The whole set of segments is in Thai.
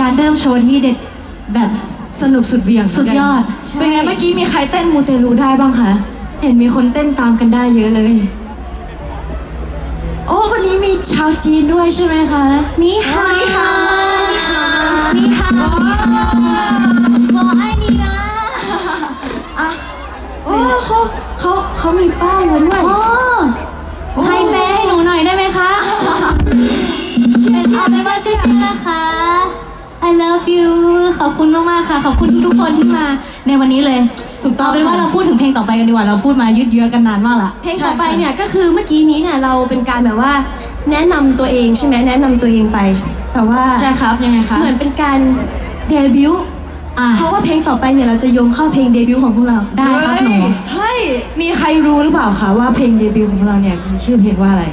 การเริ่มโชว์ที่เด็ดแบบสนุกสุดเหวี่ยงสุดยอด ใช่ เป็นไงเมื่อกี้มีใครเต้นมูเตลูได้บ้างคะ เห็นมีคนเต้นตามกันได้เยอะเลย โอ้วันนี้มีชาวจีนด้วยใช่ไหมคะ นี่ค่ะนี่ค่ะ นี่ค่ะบอกไอ้นี่นะอะโอ้เขาเขาเขามีป้ายมาด้วย โอ้ใครแปลให้หนูหน่อยได้ไหมคะเอาเป็นว่าชื่อนะคะ I love you ขอบคุณมากๆค่ะ ขอบคุณทุกคนที่มาในวันนี้เลย ถูกต้องเอาเป็นว่าเราพูดถึงเพลงต่อไปกันดีกว่า เราพูดมายืดเยื้อกันนานมากละ เพลงต่อไปเนี่ยก็คือเมื่อกี้นี้เนี่ยเราเป็นการแบบว่า แนะนำตัวเองใช่ไหมแนะนำตัวเองไปแต่ว่าใช่ครับ ยังไงคะเหมือนเป็นการเดบิวต์อะเพราะว่าเพลงต่อไปเนี่ยเราจะโยงเข้าเพลงเดบิวต์ของพวกเราได้ครับหนู เฮ้ย มีใครรู้หรือเปล่าคะว่าเพลงเดบิวต์ของเราเนี่ยมีชื่อเพลงว่าอะไร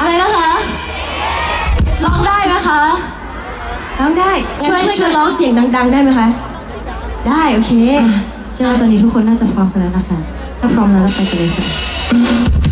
อะไรนะคะ ร้องได้ไหมคะ ร้องได้ช่วยงั้นช่วยช่วยร้องเสียงดัง ๆ ได้ไหมคะ ได้โอเคเชื่อว่าตอนนี้ทุกคนน่าจะพร้อมกันแล้วนะคะ ถ้าพร้อมแล้วเราไปกันเลยค่ะ